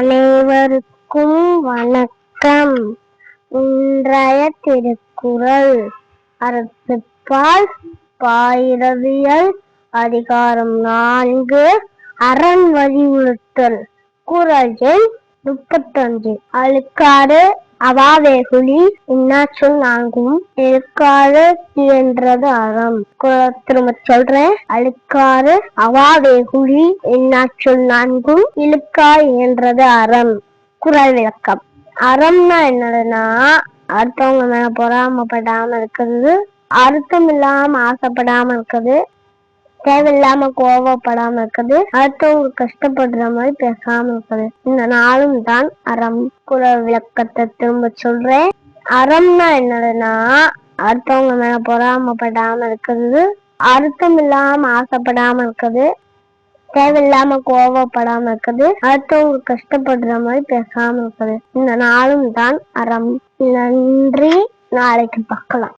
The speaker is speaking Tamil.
அனைவருக்கும் வணக்கம். இன்றைய திருக்குறள் அறத்துப்பால் பாயிரவியல் அதிகாரம் நான்கு அரண் வலியுறுத்தல் குரல் எண் முப்பத்தஞ்சு அழுக்காறு அவாவேகுலி இன்னாச்சொல் நான்கும் எழுக்காறு என்றது அறம். திரும்ப சொல்றேன். அழுக்காறு அவாவேகுலி இன்னாச்சொல் நான்கும் இழுக்காய் என்றது அறம். குரல் விளக்கம். அறம்னா என்னதுன்னா அடுத்தவங்க மேல பொறாமப்படாம இருக்கிறது அர்த்தம் இல்லாம ஆசைப்படாம இருக்குது தேவையில்லாம கோவப்படாம இருக்குது. அடுத்தவங்க கஷ்டப்படுற மாதிரி பேசாம இருக்குது. இந்த நாளும் தான் அறம். குறள் விளக்கத்தை திரும்ப சொல்றேன். அறம்னா என்னதுன்னா அடுத்தவங்க மேல பொறாமப்படாம இருக்கிறது அர்த்தம் இல்லாம ஆசைப்படாம இருக்குது. தேவையில்லாம கோவப்படாம இருக்குது. அடுத்தவங்க கஷ்டப்படுற மாதிரி பேசாம இருக்குது. இந்த நாளும் தான் அறம். நன்றி. நாளைக்கு பார்க்கலாம்.